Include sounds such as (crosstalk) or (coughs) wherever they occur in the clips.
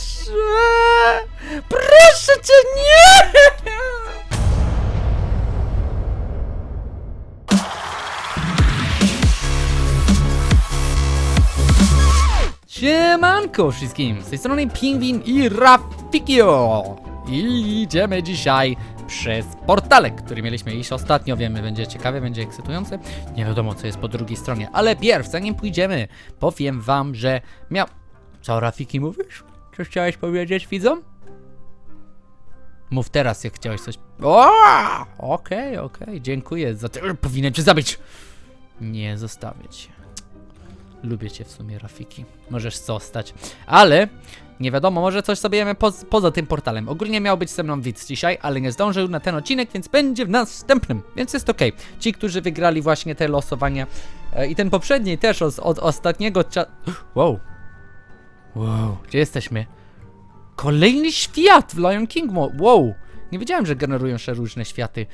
Proszę! Proszę cię, nie! Siemanko wszystkim, z tej strony Pingwin i Rafikio I idziemy dzisiaj przez portalek, który mieliśmy iść ostatnio, wiemy, będzie ciekawe, będzie ekscytujące Nie wiadomo co jest po drugiej stronie, ale pierw, zanim pójdziemy, powiem wam, że miał... Co Rafiki mówisz? Co chciałeś powiedzieć widzom? Mów teraz, jak chciałeś coś... O! Okej, okej, dziękuję za to. Powinienem cię zabić! Nie zostawię cię. Lubię cię w sumie, Rafiki. Możesz zostać. Ale nie wiadomo, może coś sobie jemy poz poza tym portalem. Ogólnie miał być ze mną widz dzisiaj, ale nie zdążył na ten odcinek, więc będzie w następnym. Więc jest okej. Ci, którzy wygrali właśnie te losowania e, i ten poprzedni też od, od ostatniego cza... (gasps) Wow. Wow, gdzie jesteśmy? Kolejny świat w Lion King. Wow. Nie wiedziałem, że generują się różne światy.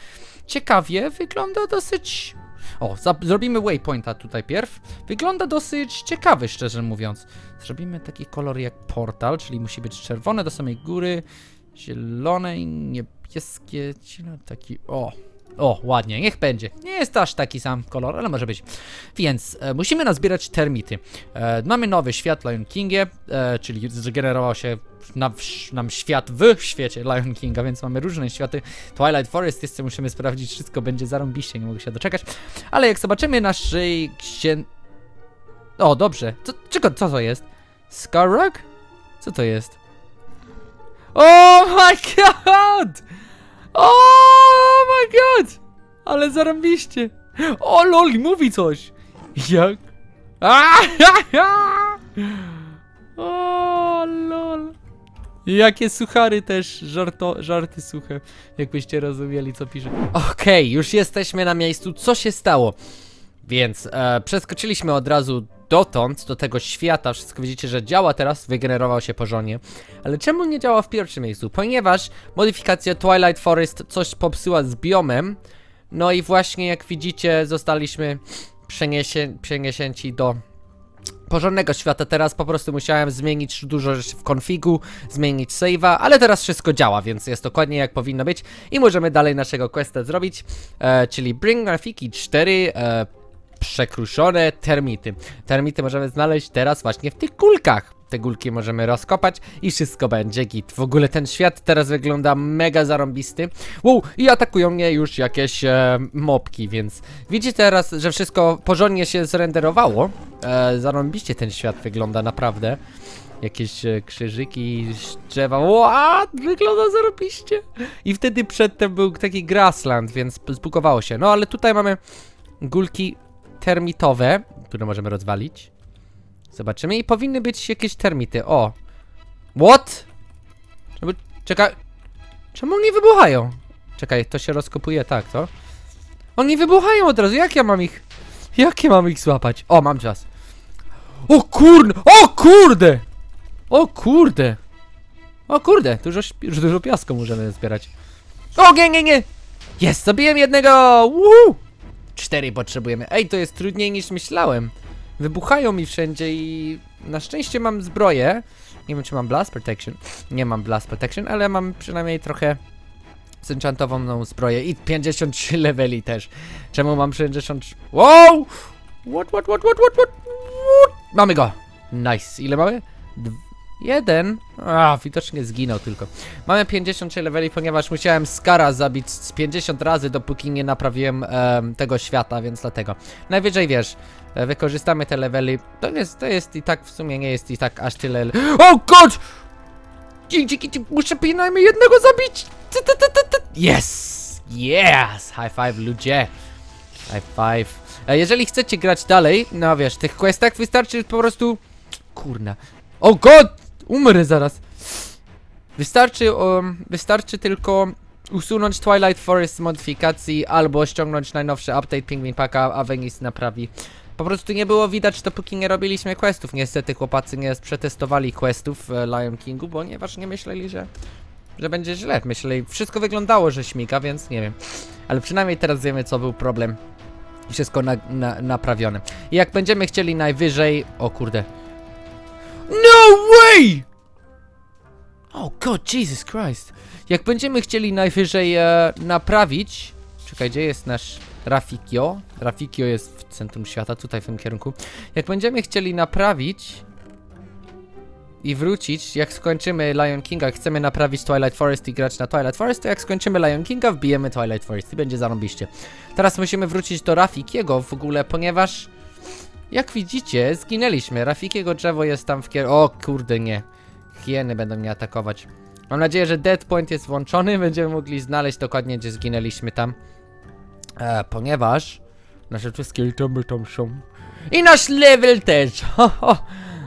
Ciekawie, wygląda dosyć o, zrobimy waypointa tutaj pierw. Wygląda dosyć ciekawy, szczerze mówiąc. Zrobimy taki kolor jak portal, czyli musi być czerwone do samej góry, zielone i niebieskie, taki, o. O, ładnie, niech będzie. Nie jest aż taki sam kolor, ale może być. Więc e, musimy nazbierać termity. E, mamy nowy świat Lion Kingie, e, czyli zgenerował się na, w, nam świat w świecie Lion Kinga, więc mamy różne światy. Twilight Forest jeszcze musimy sprawdzić, wszystko będzie zarąbiście, nie mogę się doczekać. Ale jak zobaczymy naszej księ... O, dobrze. Co, co to jest? Scarrock? Co to jest? Oh my (laughs) god! Oh my god! Ale zarąbiście. O lol, mówi coś. Jak? O lol. Jakie suchary też, żarto, żarty suche, jakbyście rozumieli co pisze. Okej, już jesteśmy na miejscu, co się stało? Więc e, przeskoczyliśmy od razu dotąd, do tego świata, wszystko widzicie, że działa teraz, wygenerował się porządnie. Ale czemu nie działa w pierwszym miejscu? Ponieważ modyfikacja Twilight Forest coś popsyła z biomem, no i właśnie jak widzicie zostaliśmy przeniesie, przeniesięci do porządnego świata. Teraz po prostu musiałem zmienić dużo rzeczy w konfigu, zmienić save'a, ale teraz wszystko działa, więc jest dokładnie jak powinno być i możemy dalej naszego questa zrobić, e, czyli Bring Grafiki 4, e, przekruszone termity. Termity możemy znaleźć teraz właśnie w tych kulkach. Te kulki możemy rozkopać i wszystko będzie git. W ogóle ten świat teraz wygląda mega zarąbisty. Wow, i atakują mnie już jakieś e, mopki, więc widzicie teraz, że wszystko porządnie się zrenderowało. E, zarąbiście ten świat wygląda naprawdę. Jakieś e, krzyżyki, drzewa. What? Wygląda zarobiście. I wtedy przedtem był taki grassland, więc zbugowało się. No ale tutaj mamy gulki termitowe, które możemy rozwalić. Zobaczymy i powinny być jakieś termity. O! What? Czemu, czekaj. Czemu oni wybuchają? Czekaj, to się rozkopuje tak, to? Oni wybuchają od razu, jak ja mam ich... Jak ja mam ich złapać? O, mam czas. O kurde! O kurde! O kurde! O kurde, dużo, dużo piasku możemy zbierać. O, nie, nie, nie! Jest, zabiłem jednego! Woo! Cztery potrzebujemy. Ej, to jest trudniej niż myślałem. Wybuchają mi wszędzie i na szczęście mam zbroję. Nie wiem, czy mam Blast Protection. Nie mam Blast Protection, ale mam przynajmniej trochę zenchantową zbroję i 53 leveli też. Czemu mam 60... Wow! What, what, what, what, what, what? Mamy go! Nice. Ile mamy? Jeden? A, widocznie zginął tylko. Mamy 53 leveli, ponieważ musiałem Skara zabić z 50 razy, dopóki nie naprawiłem em, tego świata, więc dlatego. Najwyżej wiesz, e, wykorzystamy te levely. To jest, to jest i tak w sumie nie jest i tak aż tyle. le- O god! Muszę przynajmniej jednego zabić! Yes! Yes! High five, ludzie! High five. E, Jeżeli chcecie grać dalej, no wiesz, tych questach wystarczy po prostu... Kurna. O god! Umrę zaraz. Wystarczy, um, wystarczy tylko usunąć Twilight Forest z modyfikacji albo ściągnąć najnowszy update Penguin Packa, a Venice naprawi. Po prostu nie było widać, dopóki nie robiliśmy questów. Niestety chłopacy nie przetestowali questów e, Lion Kingu, ponieważ nie myśleli, że, że będzie źle. Myśleli, wszystko wyglądało, że śmiga, więc nie wiem. Ale przynajmniej teraz wiemy, co był problem. Wszystko na, na, naprawione. I jak będziemy chcieli najwyżej... O kurde. No way! Oh god, Jesus Christ. Jak będziemy chcieli najwyżej e, naprawić... Czekaj, gdzie jest nasz Rafikio? Rafikio jest w centrum świata, tutaj w tym kierunku. Jak będziemy chcieli naprawić i wrócić, jak skończymy Lion Kinga, chcemy naprawić Twilight Forest i grać na Twilight Forest, to jak skończymy Lion Kinga, wbijemy Twilight Forest i będzie zarąbiście. Teraz musimy wrócić do Rafikiego w ogóle, ponieważ jak widzicie, zginęliśmy. Rafikiego drzewo jest tam w kier... O kurde, nie. Hieny będą mnie atakować. Mam nadzieję, że Dead Point jest włączony, (laughs) będziemy mogli znaleźć dokładnie, gdzie zginęliśmy tam. E, ponieważ nasze wszystkie itemy tam są. I nasz level też! (laughs) Ho, ho.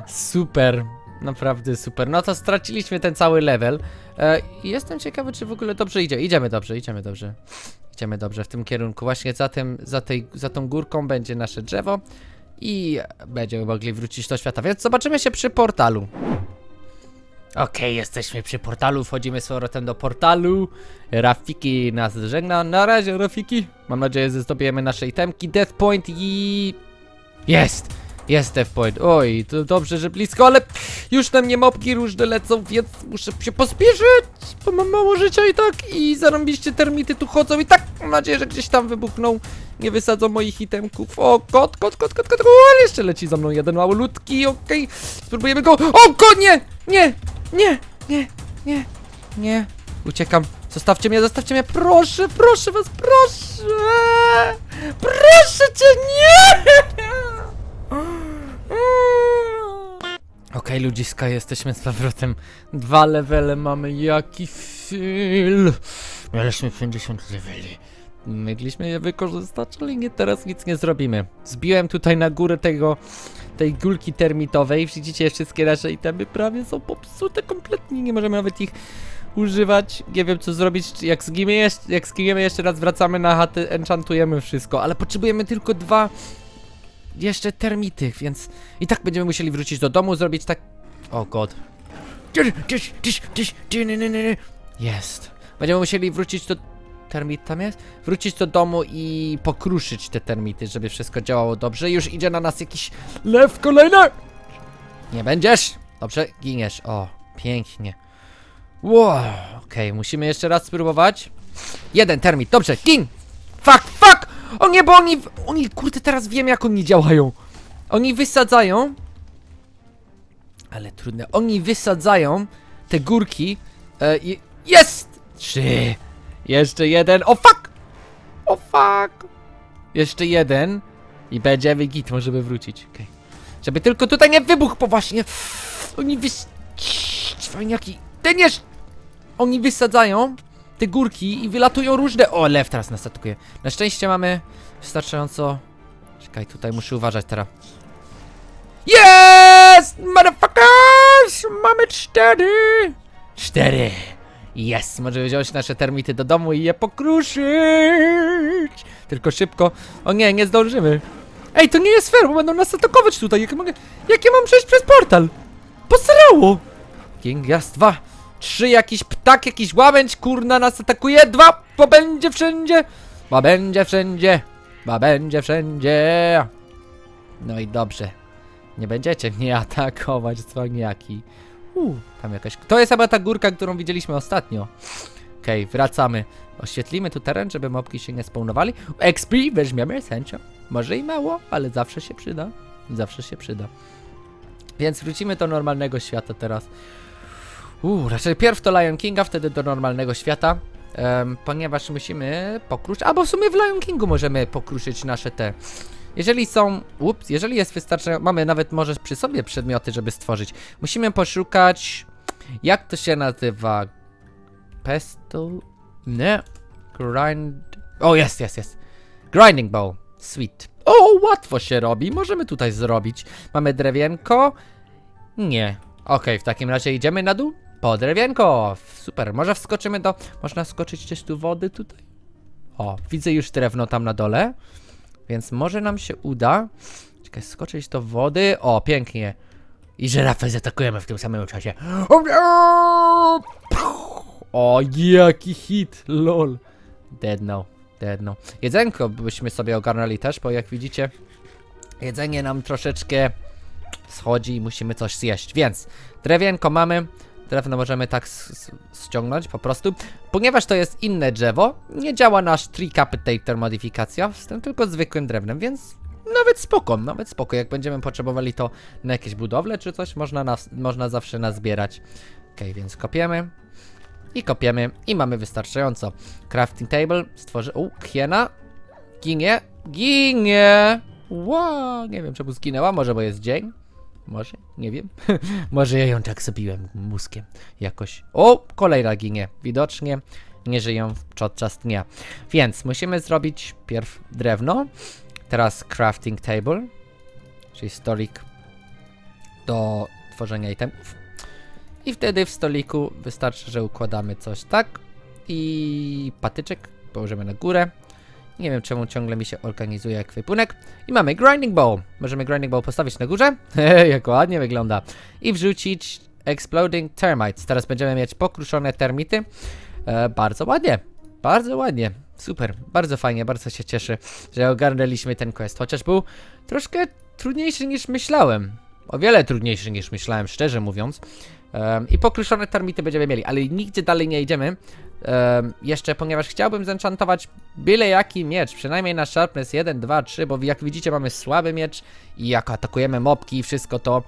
Super. Naprawdę super. No to straciliśmy ten cały level. E, jestem ciekawy, czy w ogóle dobrze idzie. Idziemy dobrze, idziemy dobrze. Idziemy dobrze w tym kierunku. Właśnie za, tym, za, tej, za tą górką będzie nasze drzewo. I będziemy mogli wrócić do świata. Więc zobaczymy się przy portalu. Okej, jesteśmy przy portalu, wchodzimy z powrotem do portalu. Rafiki nas żegna. Na razie, Rafiki. Mam nadzieję, że zdobijemy nasze itemki. Death Point i... Jest! Jest Death Point. Oj, to dobrze, że blisko, ale już na mnie mopki różne lecą, więc muszę się pospieszyć, bo mam mało życia i tak. I zarąbiście termity tu chodzą i tak. Mam nadzieję, że gdzieś tam wybuchną. Nie wysadzą moich itemków. O, kot, kot, kot, kot, kot. O, ale jeszcze leci za mną jeden małolutki, okej. Spróbujemy go. O, kot, nie! Nie! Nie! Nie! Nie! Nie! Uciekam. Zostawcie mnie, zostawcie mnie, proszę, proszę was, proszę! Proszę cię, nie! (gasps) Okej, ludziska, jesteśmy z powrotem. Dwa levele mamy, jaki fil! Mieliśmy 50 leveli. Mogliśmy je wykorzystać, ale nie, teraz nic nie zrobimy. Zbiłem tutaj na górę tego, tej gulki termitowej. Widzicie, wszystkie nasze itemy prawie są popsute kompletnie. Nie możemy nawet ich używać. Nie wiem co zrobić. Jak zginiemy jeszcze, jak zginiemy jeszcze raz, wracamy na chatę, enchantujemy wszystko. Ale potrzebujemy tylko dwa jeszcze termity, więc i tak będziemy musieli wrócić do domu, zrobić tak... O god. Jest. Będziemy musieli wrócić do... Termit tam jest? Wrócić do domu i pokruszyć te termity, żeby wszystko działało dobrze. Już idzie na nas jakiś lew kolejny! Nie będziesz! Dobrze, giniesz. O, pięknie. Wow, okej, musimy jeszcze raz spróbować. Jeden termit, dobrze, gin! Fuck, fuck! O nie, bo oni, oni, kurde, teraz wiem jak oni działają. Oni wysadzają, ale trudne, oni wysadzają te górki. E, i- jest! Trzy. Jeszcze jeden, o fuck! O fuck! Jeszcze jeden i będziemy git, możemy wrócić, okej. Żeby tylko tutaj nie wybuchł poważnie. Oni wys... Fajniaki, ten jest... Oni wysadzają te górki i wylatują różne... O, lew teraz nas atakuje. Na szczęście mamy wystarczająco... Czekaj, tutaj muszę uważać teraz. Yes! Motherfuckers! Mamy cztery! Cztery! Yes! Możemy wziąć nasze termity do domu i je pokruszyć! Tylko szybko. O nie, nie zdążymy. Ej, to nie jest fair, bo będą nas atakować tutaj. Jak, mogę... Jak ja mam przejść przez portal? Posrało! King, raz, trzy, jakiś ptak, jakiś łabędź, kurna, nas atakuje, dwa, bo będzie wszędzie, bo będzie wszędzie, bo będzie wszędzie. No i dobrze, nie będziecie mnie (laughs) atakować, cwaniaki. Tam jakaś, to jest chyba ta górka, którą widzieliśmy ostatnio. Okej, wracamy. Oświetlimy tu teren, żeby mopki się nie spawnowali. XP weźmiemy, sędzio. Może i mało, ale zawsze się przyda. Zawsze się przyda. Więc wrócimy do normalnego świata teraz. Uuu, raczej pierw do Lion Kinga, wtedy do normalnego świata. em, ponieważ musimy pokruszyć. Albo w sumie w Lion Kingu możemy pokruszyć nasze te. Jeżeli są. Ups, jeżeli jest wystarczająco. Mamy nawet może przy sobie przedmioty, żeby stworzyć. Musimy poszukać. Jak to się nazywa? Pestle? Nie. Grind. O, jest, jest, jest. Grinding bow. Sweet. O, łatwo się robi. Możemy tutaj zrobić. Mamy drewienko. Nie. Okej, w takim razie idziemy na dół. Po drewienko. Super. Może wskoczymy do. Można skoczyć gdzieś tu wody tutaj? O, widzę już drewno tam na dole. Więc może nam się uda. Czekaj, skoczyć do wody. O, pięknie. I żyrafę zaatakujemy w tym samym czasie. O, jaki hit, lol. Dead no, dead no. Jedzenko byśmy sobie ogarnęli też, bo jak widzicie, jedzenie nam troszeczkę schodzi i musimy coś zjeść. Więc drewienko mamy, Drewno możemy tak ściągnąć po prostu. Ponieważ to jest inne drzewo, nie działa nasz Tree Capitator modyfikacja z tym tylko zwykłym drewnem, więc nawet spoko, nawet spoko. Jak będziemy potrzebowali to na jakieś budowle czy coś, można, nas, można zawsze nazbierać. Okej, więc kopiemy. I kopiemy i mamy wystarczająco. Crafting table stworzy... U, hiena. Ginie. Ginie! Wow, nie wiem czemu zginęła, może bo jest dzień. Może, nie wiem. (laughs) może ja ją tak zabiłem mózgiem jakoś. O, kolejna ginie. Widocznie nie żyją podczas dnia. Więc musimy zrobić pierw drewno. Teraz crafting table, czyli stolik do tworzenia itemów. I wtedy w stoliku wystarczy, że układamy coś tak i patyczek położymy na górę. Nie wiem czemu ciągle mi się organizuje ekwipunek. I mamy grinding bowl. Możemy grinding bowl postawić na górze. (laughs) Jak ładnie wygląda. I wrzucić exploding termites. Teraz będziemy mieć pokruszone termity. E, bardzo ładnie. Bardzo ładnie. Super. Bardzo fajnie. Bardzo się cieszę, że ogarnęliśmy ten quest. Chociaż był troszkę trudniejszy niż myślałem. O wiele trudniejszy niż myślałem, szczerze mówiąc. Em, I pokruszone termity będziemy mieli, ale nigdzie dalej nie idziemy. Jeszcze, ponieważ chciałbym zenchantować byle jaki miecz, przynajmniej na sharpness 1, 2, 3, bo jak widzicie mamy słaby miecz i jak atakujemy mobki i wszystko to,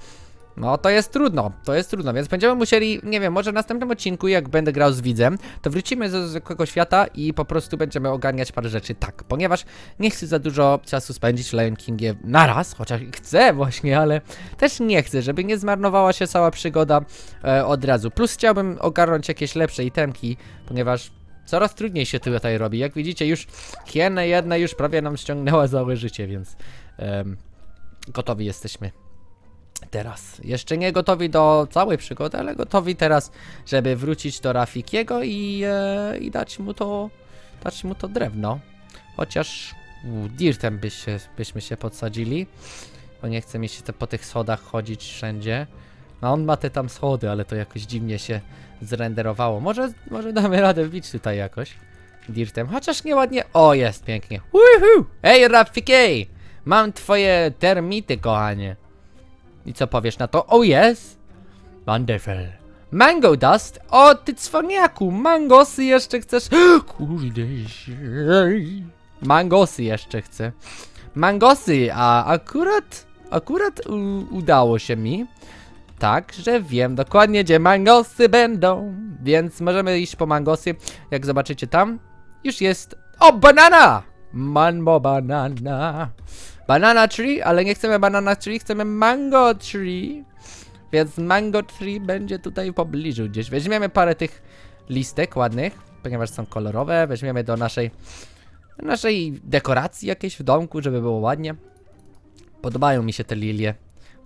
no to jest trudno, to jest trudno, więc będziemy musieli, nie wiem, może w następnym odcinku, jak będę grał z widzem, to wrócimy ze zwykłego świata i po prostu będziemy ogarniać parę rzeczy tak, ponieważ nie chcę za dużo czasu spędzić Lion Kingiem naraz, chociaż chcę właśnie, ale też nie chcę, żeby nie zmarnowała się cała przygoda e, od razu. Plus chciałbym ogarnąć jakieś lepsze itemki, ponieważ coraz trudniej się tutaj robi. Jak widzicie, już hienę jedna już prawie nam ściągnęła całe życie, więc em, gotowi jesteśmy. Teraz. Jeszcze nie gotowi do całej przygody, ale gotowi teraz, żeby wrócić do Rafikiego i, e, i dać mu to dać mu to drewno. Chociaż dirtem by się, byśmy się podsadzili, bo nie chce mi się te, po tych schodach chodzić wszędzie. No on ma te tam schody, ale to jakoś dziwnie się zrenderowało. Może, może damy radę wbić tutaj jakoś dirtem, chociaż nieładnie. O, jest pięknie. Woohoo! Ej, Rafiki! Mam twoje termity, kochanie. I co powiesz na to? O, jest! Wonderful. Mango Dust? O, ty cwaniaku! Mangosy jeszcze chcesz? (gasps) Kurde. Mangosy jeszcze chcę. Mangosy, a akurat, akurat u, udało się mi. Tak, że wiem dokładnie, gdzie mangosy będą. Więc możemy iść po mangosy. Jak zobaczycie tam, już jest. O, banana! Manbo banana. Banana tree, ale nie chcemy banana tree, chcemy mango tree. Więc mango tree będzie tutaj w pobliżu gdzieś. Weźmiemy parę tych listek ładnych, ponieważ są kolorowe. Weźmiemy do naszej naszej dekoracji jakiejś w domku, żeby było ładnie. Podobają mi się te lilie.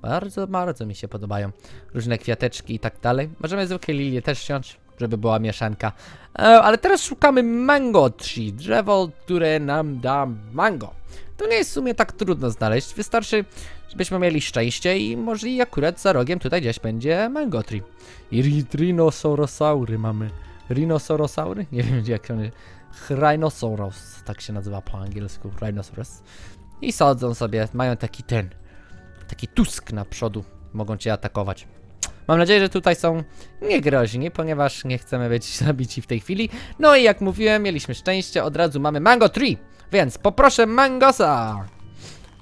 Bardzo, bardzo mi się podobają. Różne kwiateczki i tak dalej. Możemy zwykłe lilie też wziąć, żeby była mieszanka. E, ale teraz szukamy mango tree, drzewo, które nam da mango. To nie jest w sumie tak trudno znaleźć. Wystarczy, żebyśmy mieli szczęście i może i akurat za rogiem tutaj gdzieś będzie mango tree. I rinosaurosaury mamy. Rinosaurosaury? Nie wiem jak one... Rhinoceros, tak się nazywa po angielsku, Rhinoceros. I sadzą sobie, mają taki ten, taki tusk na przodu, mogą cię atakować. Mam nadzieję, że tutaj są niegroźni, ponieważ nie chcemy być (laughs) zabici w tej chwili. No i jak mówiłem, mieliśmy szczęście, od razu mamy mango tree, więc poproszę mangosa.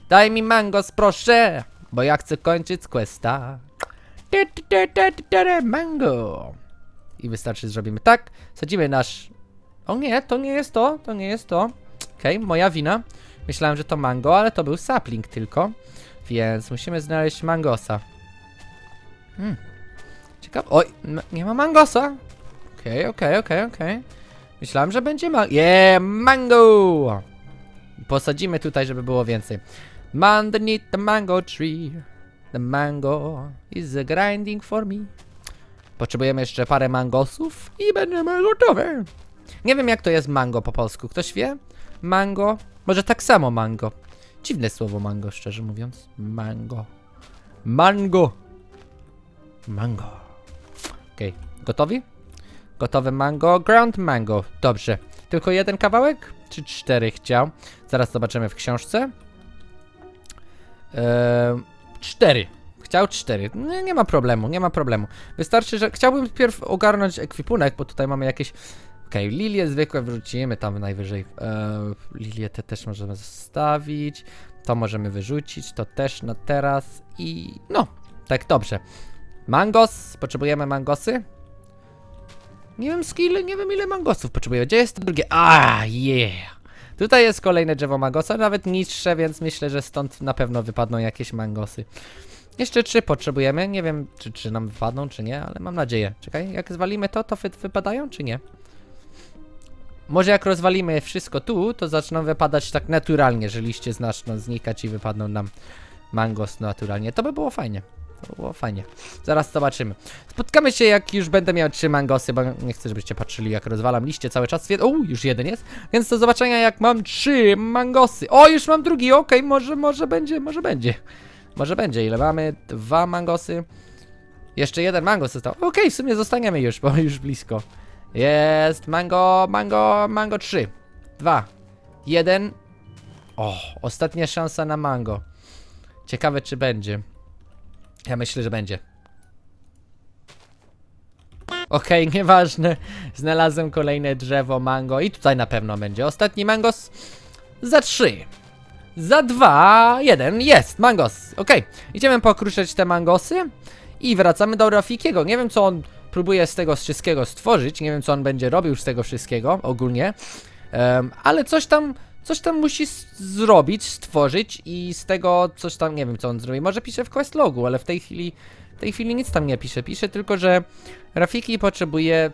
Daj mi mangos, proszę, bo ja chcę kończyć questa. Mango. I wystarczy, zrobimy tak, sadzimy nasz o nie, to nie jest to, to nie jest to. Okej, moja wina. Myślałem, że to mango, ale to był sapling tylko. Więc musimy znaleźć mangosa. Hmm. Ciekawe. Oj, nie ma mangosa. Okej, okej, okej, okej. Myślałem, że będzie ma... Yeah, mango! Posadzimy tutaj, żeby było więcej. Underneath the mango tree. The mango is a grinding for me. Potrzebujemy jeszcze parę mangosów i będziemy gotowe. Nie wiem jak to jest mango po polsku. Ktoś wie? Mango? Może tak samo mango. Dziwne słowo mango, szczerze mówiąc. Mango. Mango. Mango. Okej, gotowi? Gotowe mango. Ground mango. Dobrze. Tylko jeden kawałek? Czy cztery chciał? Zaraz zobaczymy w książce. Eee, cztery. chciał cztery. Nie, nie ma problemu, nie ma problemu. Wystarczy, że chciałbym pierw ogarnąć ekwipunek, bo tutaj mamy jakieś... Okej, lilie zwykłe wrzucimy tam najwyżej. E, lilie te też możemy zostawić. To możemy wyrzucić, to też na teraz i no, tak dobrze. Mangos, potrzebujemy mangosy? Nie wiem ile, nie wiem ile mangosów potrzebuję. Gdzie jest drugie? A, yeah! Tutaj jest kolejne drzewo mangosa, nawet niższe, więc myślę, że stąd na pewno wypadną jakieś mangosy. Jeszcze trzy potrzebujemy, nie wiem czy, czy nam wypadną, czy nie, ale mam nadzieję. Czekaj, jak zwalimy to, to wy, wypadają, czy nie? Może jak rozwalimy wszystko tu, to zaczną wypadać tak naturalnie, że liście zaczną znikać i wypadną nam mangos naturalnie. To by było fajnie. To by było fajnie. Zaraz zobaczymy. Spotkamy się jak już będę miał trzy mangosy, bo nie chcę żebyście patrzyli jak rozwalam liście cały czas. O, już jeden jest. Więc do zobaczenia jak mam trzy mangosy. O, już mam drugi, okej, może, może będzie, może będzie. Może będzie, ile mamy? Dwa mangosy. Jeszcze jeden mangos został. Okej, w sumie zostaniemy już, bo już blisko. Jest mango, mango, mango 3. 2. 1. O, ostatnia szansa na mango. Ciekawe czy będzie. Ja myślę, że będzie. Okej, (laughs) nieważne. Znalazłem kolejne drzewo mango i tutaj na pewno będzie. Ostatni mangos za 3. Za 2, 1, jest, mangos. Okej, idziemy pokruszać te mangosy i wracamy do Rafikiego. Nie wiem, co on próbuje z tego wszystkiego stworzyć, nie wiem, co on będzie robił z tego wszystkiego ogólnie, Em, ale coś tam, coś tam musi zrobić, stworzyć i z tego coś tam, nie wiem, co on zrobi. Może pisze w quest logu, ale w tej chwili, w tej chwili nic tam nie pisze. Pisze tylko, że Rafiki potrzebuje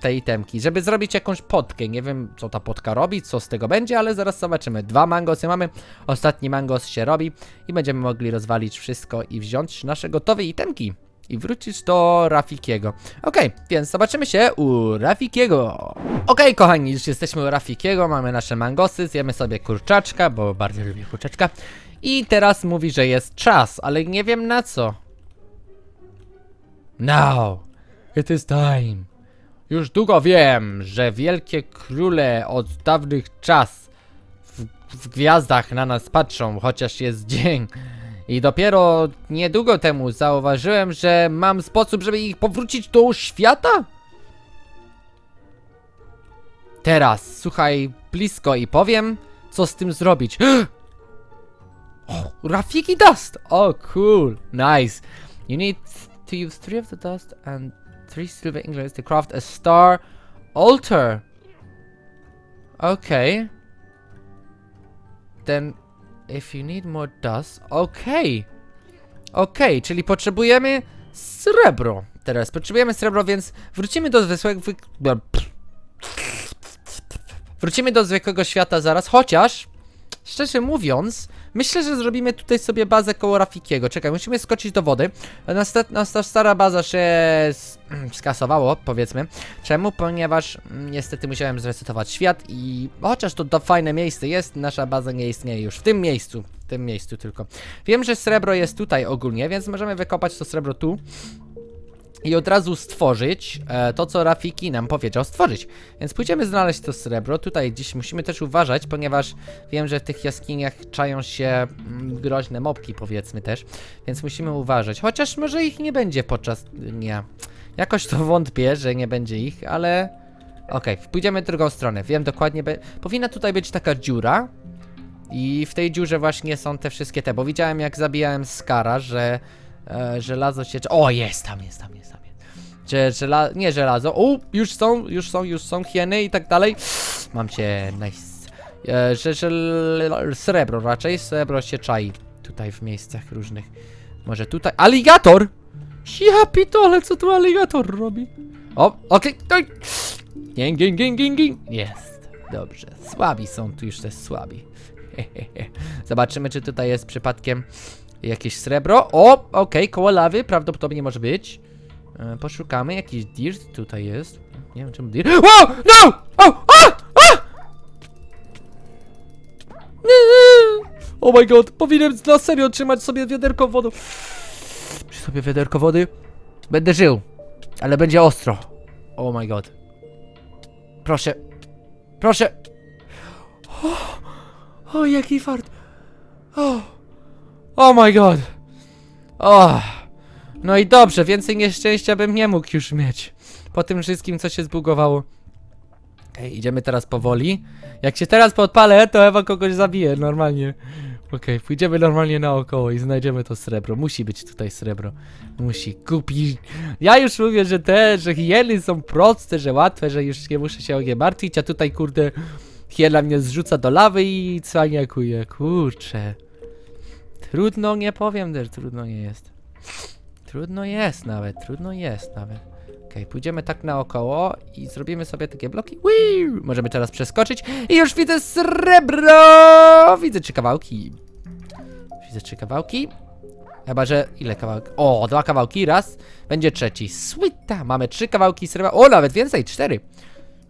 tej temki, żeby zrobić jakąś potkę. Nie wiem, co ta potka robi, co z tego będzie, ale zaraz zobaczymy. Dwa mangosy mamy, ostatni mangos się robi i będziemy mogli rozwalić wszystko i wziąć nasze gotowe itemki i wrócić do Rafikiego. Okej, więc zobaczymy się u Rafikiego. Okej, kochani, już jesteśmy u Rafikiego, mamy nasze mangosy, zjemy sobie kurczaczka, bo bardzo lubię kurczaczka. I teraz mówi, że jest czas, ale nie wiem na co. Now, it is time. Już długo wiem, że wielkie króle od dawnych czas w, w gwiazdach na nas patrzą, chociaż jest dzień. I dopiero niedługo temu zauważyłem, że mam sposób, żeby ich powrócić do świata? Teraz słuchaj blisko i powiem, co z tym zrobić. (gasps) O, Rafiki Dust! Oh, cool. Nice. You need to use three of the dust and three silver ingots to craft a star altar. Okay. Then if you need more dust, okay. Okej, czyli potrzebujemy srebro. Teraz potrzebujemy srebro, więc wrócimy do zwykłego. wy- Wrócimy do zwykłego świata zaraz, chociaż szczerze mówiąc, myślę, że zrobimy tutaj sobie bazę koło Rafikiego. Czekaj, musimy skoczyć do wody. Nasza, nasza stara baza się (clears throat) skasowało, powiedzmy. Czemu? Ponieważ mm, niestety musiałem zresetować świat i chociaż to, to fajne miejsce jest, nasza baza nie istnieje już w tym miejscu. W tym miejscu tylko. Wiem, że srebro jest tutaj ogólnie, więc możemy wykopać to srebro tu i od razu stworzyć e, to, co Rafiki nam powiedział stworzyć. Więc pójdziemy znaleźć to srebro. Tutaj dziś musimy też uważać, ponieważ wiem, że w tych jaskiniach czają się mm, groźne mopki, powiedzmy też. Więc musimy uważać. Chociaż może ich nie będzie podczas dnia. Jakoś to wątpię, że nie będzie ich, ale... Okej, pójdziemy drugą stronę. Wiem dokładnie, be... powinna tutaj być taka dziura. I w tej dziurze właśnie są te wszystkie te, bo widziałem jak zabijałem Skara, że e, żelazo się... O, jest tam, jest tam, jest tam. Jest. Że żela... nie żelazo, o, już są, już są, już są hieny i tak dalej. Mam cię, nice. E, że, że srebro raczej, srebro się czai tutaj w miejscach różnych. Może tutaj... Aligator! Ja pitole, co tu aligator robi? O, okej, okay. Ging, ging, ging, ging, ging. Jest, dobrze. Słabi są tu już też słabi. (laughs) Zobaczymy, czy tutaj jest przypadkiem jakieś srebro. O, okej, koło lawy prawdopodobnie może być. E, poszukamy, jakiś dirt tutaj jest. Nie wiem czemu dirt. Wow! No! O! A! Nie! Oh my god, powinienem na serio trzymać sobie wiaderko wodą. Przy sobie wiaderko wody. Będę żył, ale będzie ostro. Oh my god. Proszę. Proszę. O, o jaki fart. O. Oh my god. O, no i dobrze, więcej nieszczęścia bym nie mógł już mieć. Po tym wszystkim, co się zbugowało. Okej, idziemy teraz powoli. Jak się teraz podpalę, to Ewa kogoś zabije, normalnie. Okej, pójdziemy normalnie naokoło i znajdziemy to srebro. Musi być tutaj srebro. Musi kupić. Ja już mówię, że te, że hieny są proste, że łatwe, że już nie muszę się o nie martwić, a tutaj kurde hiena mnie zrzuca do lawy i cwaniakuje. Kurczę. Trudno nie powiem też, trudno nie jest. Trudno jest nawet, trudno jest nawet. Okej, pójdziemy tak naokoło i zrobimy sobie takie bloki. Whee! Możemy teraz przeskoczyć i już widzę srebro! Widzę trzy kawałki. Widzę trzy kawałki. Chyba, że ile kawałek? O, dwa kawałki, raz. Będzie trzeci. Sweeta! Mamy trzy kawałki srebra. O, nawet więcej, cztery.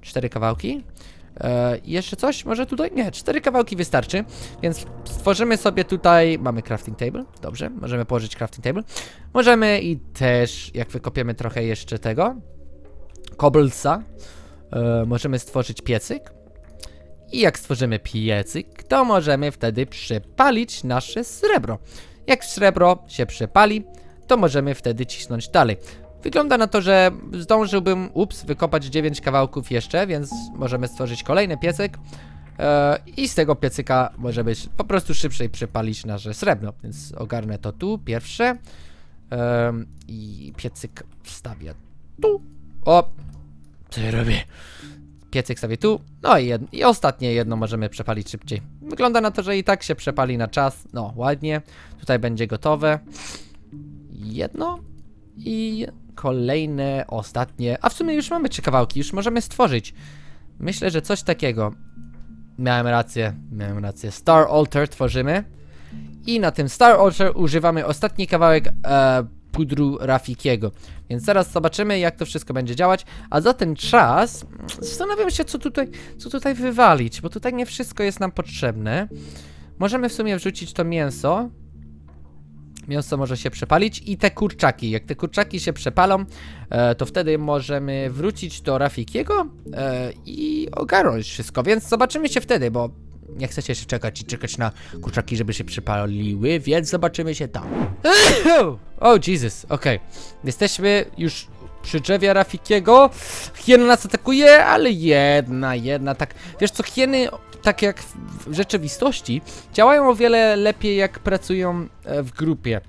Cztery kawałki. E, i jeszcze coś? Może tutaj? Nie, cztery kawałki wystarczy. Więc stworzymy sobie tutaj. Mamy crafting table. Dobrze, możemy położyć crafting table. Możemy i też, jak wykopiemy trochę jeszcze tego, cobblesa, e, możemy stworzyć piecyk. I jak stworzymy piecyk, to możemy wtedy przepalić nasze srebro. Jak srebro się przepali, to możemy wtedy cisnąć dalej. Wygląda na to, że zdążyłbym, ups, wykopać 9 kawałków jeszcze, więc możemy stworzyć kolejny piecyk. E, I z tego piecyka możemy po prostu szybciej przepalić nasze srebro. Więc ogarnę to tu, pierwsze. I piecyk wstawię tu. O! Co ja robię? Piecyk stawię tu. No i, i ostatnie jedno możemy przepalić szybciej. Wygląda na to, że i tak się przepali na czas. No, ładnie. Tutaj będzie gotowe. Jedno. I kolejne, ostatnie. A w sumie już mamy trzy kawałki, już możemy stworzyć. Myślę, że coś takiego. Miałem rację, miałem rację. Star Altar tworzymy. I na tym Star Altar używamy ostatni kawałek e, pudru Rafikiego. Więc zaraz zobaczymy, jak to wszystko będzie działać. A za ten czas zastanawiam się, co tutaj, co tutaj wywalić, bo tutaj nie wszystko jest nam potrzebne. Możemy w sumie wrzucić to mięso. Mięso może się przepalić i te kurczaki. Jak te kurczaki się przepalą, e, to wtedy możemy wrócić do Rafikiego e, i ogarnąć wszystko. Więc zobaczymy się wtedy, bo nie chcecie się czekać i czekać na kurczaki, żeby się przypaliły, więc zobaczymy się tam. (coughs) O, Jesus, okej. Jesteśmy już przy drzewie Rafikiego. Hiena nas atakuje, ale jedna, jedna, tak. Wiesz co, hieny, tak jak w rzeczywistości, działają o wiele lepiej, jak pracują e, w grupie.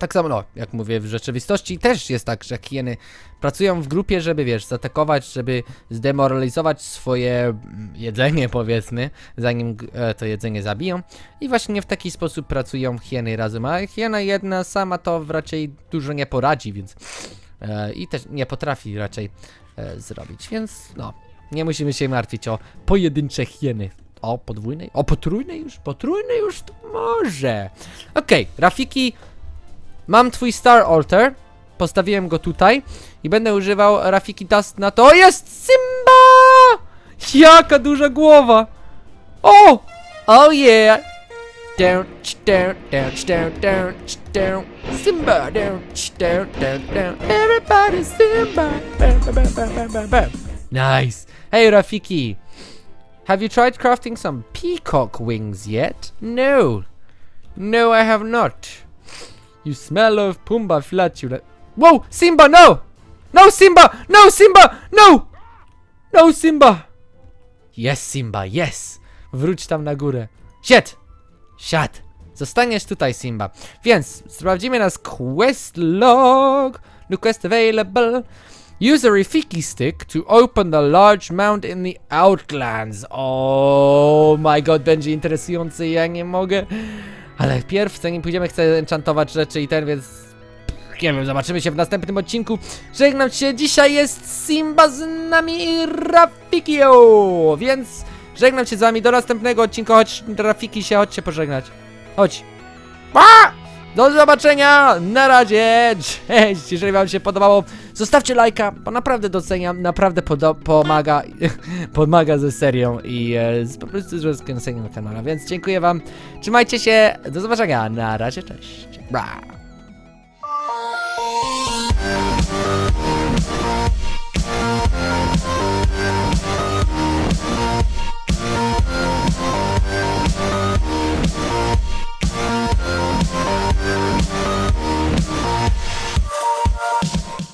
Tak samo, no, jak mówię, w rzeczywistości też jest tak, że hieny pracują w grupie, żeby, wiesz, zaatakować, żeby zdemoralizować swoje mm, jedzenie, (laughs) powiedzmy, zanim e, to jedzenie zabiją. I właśnie w taki sposób pracują hieny razem, a hiena jedna sama to raczej dużo nie poradzi, więc i też nie potrafi raczej e, zrobić, więc no, nie musimy się martwić o pojedyncze hieny. O podwójnej? O potrójnej już? Potrójnej już to może. Okej, Rafiki, mam twój Star Altar. Postawiłem go tutaj i będę używał Rafiki Dust na to. O, jest Simba! Jaka duża głowa! O! Oh yeah! Down, down, down, down, down, down. Simba, down, down, down, down. Everybody Simba! Bam, bam, bam, bam, bam. Nice! Hey Rafiki! Have you tried crafting some peacock wings yet? No. No, I have not. You smell of Pumbaa flatulent. Whoa! Simba, no! No, Simba! No, Simba! No! No, Simba! Yes, Simba, yes! Wróć tam na górę. Shit! Shit! Zostaniesz tutaj, Simba. Więc sprawdzimy nas quest log. Quest available. Use a Rafiki stick to open the large mound in the Outlands. Oh my god, będzie interesujący, ja nie mogę. Ale pierw, zanim pójdziemy, chcę enchantować rzeczy i ten, więc... Nie wiem, zobaczymy się w następnym odcinku. Żegnam się, dzisiaj jest Simba z nami i Rafikio, więc żegnam się z wami do następnego odcinka, choć Rafiki się, chodźcie pożegnać. Chodź. Pa! Do zobaczenia! Na razie! Cześć! Jeżeli wam się podobało, zostawcie lajka, bo naprawdę doceniam, naprawdę pomaga, (laughs) pomaga ze serią i e, z, po prostu z rozkręceniem kanału, więc dziękuję wam, trzymajcie się, do zobaczenia, na razie, cześć! Bra.